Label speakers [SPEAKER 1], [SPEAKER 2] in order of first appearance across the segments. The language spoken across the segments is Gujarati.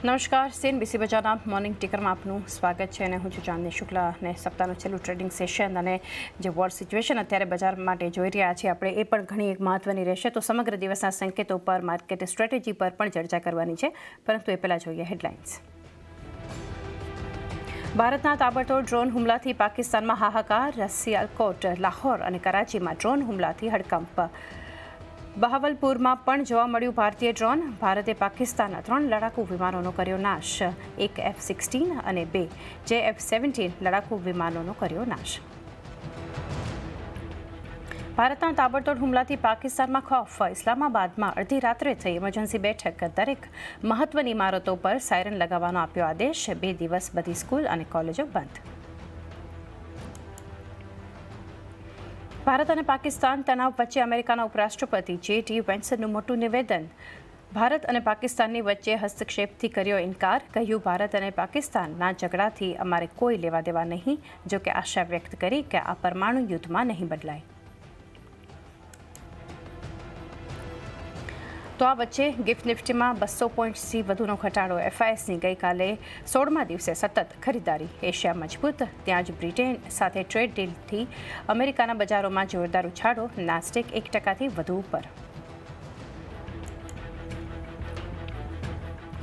[SPEAKER 1] નમસ્કાર સેન બીસી બજારના મોર્નિંગ ટીકરમાં આપનું સ્વાગત છે અને હું છું ચાંદની શુક્લા અને સપ્તાહનું છેલ્લું ટ્રેડિંગ સેશન અને જે વોર સિચ્યુએશન અત્યારે બજાર માટે જોઈ રહ્યા છીએ આપણે, એ પણ ઘણી એક મહત્વની રહેશે. તો સમગ્ર દિવસના સંકેતો પર માર્કેટ સ્ટ્રેટેજી પર પણ ચર્ચા કરવાની છે. પરંતુ એ પહેલાં જોઈએ હેડલાઇન્સ ભારતના તાબડતોડ ડ્રોન હુમલાથી પાકિસ્તાનમાં હાહાકાર સિયાલકોટ લાહોર અને કરાચીમાં ડ્રોન હુમલાથી હડકંપ. બહાવલપુરમાં પણ જોવા મળ્યું ભારતીય ડ્રોન. ભારતે પાકિસ્તાનના ત્રણ લડાકુ વિમાનોનો કર્યો નાશ. એક એફ સિક્સટીન અને બે જે એફ સેવન્ટીન લડાકુ વિમાનોનો કર્યો નાશ. ભારતના તાબડતોડ હુમલાથી પાકિસ્તાનમાં ખોફ. ઇસ્લામાબાદમાં અડધી રાત્રે થઈ ઇમરજન્સી બેઠક. દરેક મહત્વની ઇમારતો પર સાયરન લગાવવાનો આપ્યો આદેશ. બે દિવસ બધી સ્કૂલ અને કોલેજો બંધ. ભારત અને પાકિસ્તાન તણાવ વચ્ચે અમેરિકાના ઉપરાષ્ટ્રપતિ જે ટી વેન્સનનું મોટું નિવેદન ભારત અને પાકિસ્તાનની વચ્ચે હસ્તક્ષેપથી કર્યો ઇનકાર, કહ્યું, ભારત અને પાકિસ્તાનના ઝઘડાથી અમારે કોઈ લેવા દેવા નહીં, જો કે આશા વ્યક્ત કરી કે આ પરમાણુ યુદ્ધમાં નહીં બદલાય. તો આ વચ્ચે ગિફ્ટ નિફ્ટીમાં બસો પોઈન્ટથી વધુનો ઘટાડો એફઆઈએસની ગઈકાલે સોળમા દિવસે સતત ખરીદારી એશિયા મજબૂત, ત્યાં જ બ્રિટેન સાથે ટ્રેડ ડીલથી અમેરિકાના બજારોમાં જોરદાર ઉછાળો નાસ્ટેક એક ટકાથી વધુ ઉપર.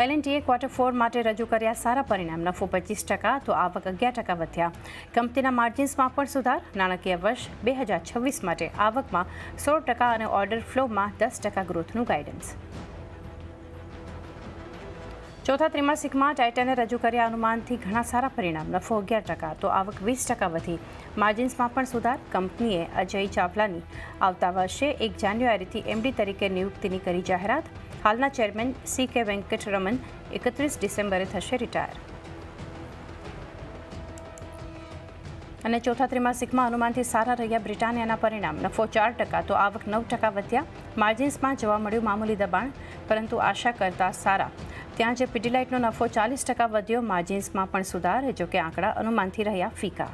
[SPEAKER 1] એલએનટીએ ક્વાર્ટર ફોર માટે રજૂ કર્યા સારા પરિણામ. નફો પચીસ ટકા તો આવક અગિયાર ટકા વધ્યા. કંપનીના માર્જિન્સમાં પણ સુધાર. નાણાકીય વર્ષ બે હજાર છવ્વીસ માટે આવકમાં સોળ ટકા અને ઓર્ડર ફ્લોમાં દસ ટકા ગ્રોથનું ગાઈડન્સ ચોથા ત્રિમાસિકમાં ટાઇટને રજૂ કર્યા અનુમાનથી ઘણા સારા પરિણામ. નફો અગિયાર ટકા, તો આવક વીસ ટકા વધી. માર્જિન્સમાં પણ સુધાર. કંપનીએ અજય ચાવલાની આવતા વર્ષે એક જાન્યુઆરીથી એમડી તરીકે નિયુક્તિની કરી જાહેરાત. હાલના ચેરમેન સી કે વેંકટરમન એકત્રીસ ડિસેમ્બરે થશે રિટાયર. અને ચોથા ત્રિમાસિકમાં અનુમાનથી સારા રહ્યા બ્રિટાનિયાના પરિણામ. નફો ચાર ટકા, તો આવક નવ ટકા વધ્યા. માર્જિન્સમાં જોવા મળ્યું મામૂલી દબાણ, પરંતુ આશા કરતાં સારા. ત્યાં જે પીડીલાઇટનો નફો ચાલીસ ટકા વધ્યો, માર્જિન્સમાં પણ સુધાર, જો કે આંકડા અનુમાનથી રહ્યા ફીકા.